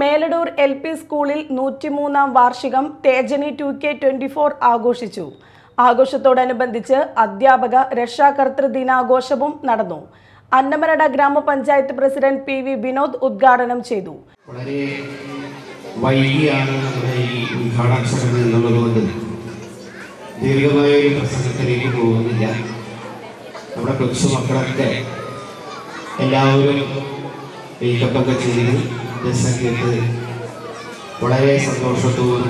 Meladoor L P സ്കൂളിൽ നൂറ്റിമൂന്നാം വാർഷികം തേജനി ടു കെ ട്വന്റി ഫോർ ആഘോഷിച്ചു. ആഘോഷത്തോടനുബന്ധിച്ച് അധ്യാപക രക്ഷാകർത്തൃ ദിനാഘോഷവും നടന്നു. അന്നമരട ഗ്രാമപഞ്ചായത്ത് പ്രസിഡന്റ് പി വി വിനോദ് ഉദ്ഘാടനം ചെയ്തു. വളരെ നമ്മുടെ ഈ ഉദ്ഘാടന നമ്മുടെ എല്ലാവരും ചെയ്ത്. കേട്ട് വളരെ സന്തോഷത്തോടു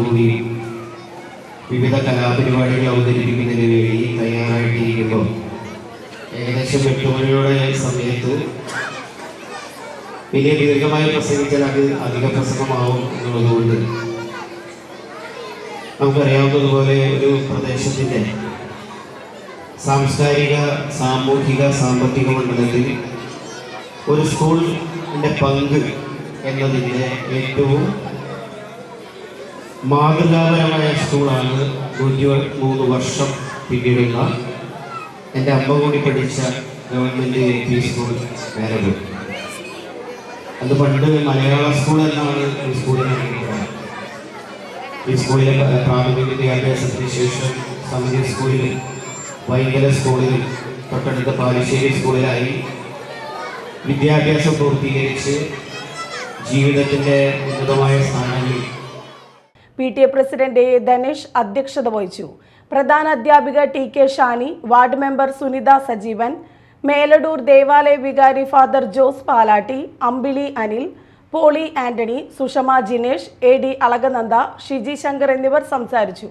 കൂടി വിവിധ കലാപരിപാടികൾ അവതരിപ്പിക്കുന്നതിന് വേണ്ടി തയ്യാറായിട്ടിരിക്കുമ്പോൾ ഏകദേശം എട്ട് മണിയുടെ സമയത്ത് വലിയ ദീർഘമായി പ്രസംഗിച്ചാൽ അത് അധിക പ്രസംഗമാവും എന്നുള്ളതുകൊണ്ട് നമുക്കറിയാവുന്നതുപോലെ ഒരു പ്രദേശത്തിന്റെ സാംസ്കാരിക സാമൂഹിക സാമ്പത്തിക മണ്ഡലത്തിൽ ഒരു സ്കൂളിന്റെ പങ്ക് എന്നതിന്റെ ഏറ്റവും മാതൃകാപരമായ സ്കൂളാണ് നൂറ്റി മൂന്ന് വർഷം പിന്നീടുള്ള എന്റെ അമ്മ കൂടി പഠിച്ച ഗവൺമെന്റ് എൽ പി സ്കൂൾ വേറെ അത് പണ്ട് മലയാള സ്കൂൾ എന്നാണ് ഈ സ്കൂളിനെ ഈ സ്കൂളിലെ പ്രാഥമിക വിദ്യാഭ്യാസത്തിന് ശേഷം സമിതി സ്കൂളിൽ വൈകല സ്കൂളിൽ തൊട്ടടുത്ത പാലശ്ശേരി സ്കൂളിലായി വിദ്യാഭ്യാസം പൂർത്തീകരിച്ച് ജീവിതത്തിന്റെ ഉന്നതമായ സ്ഥാനങ്ങളിൽ P T A president A Dhanesh അധ്യക്ഷത വഹിച്ചു. പ്രധാന അധ്യാപിക T K Shani ward member Sunitha Sajeevan Meladoor ദേവാലയ വികാരി father Jose Palatty Ambili Anil Poly Antony Sushama Jinesh A D Alakananda Shiji Shankar എന്നിവർ സംസാരിച്ചു.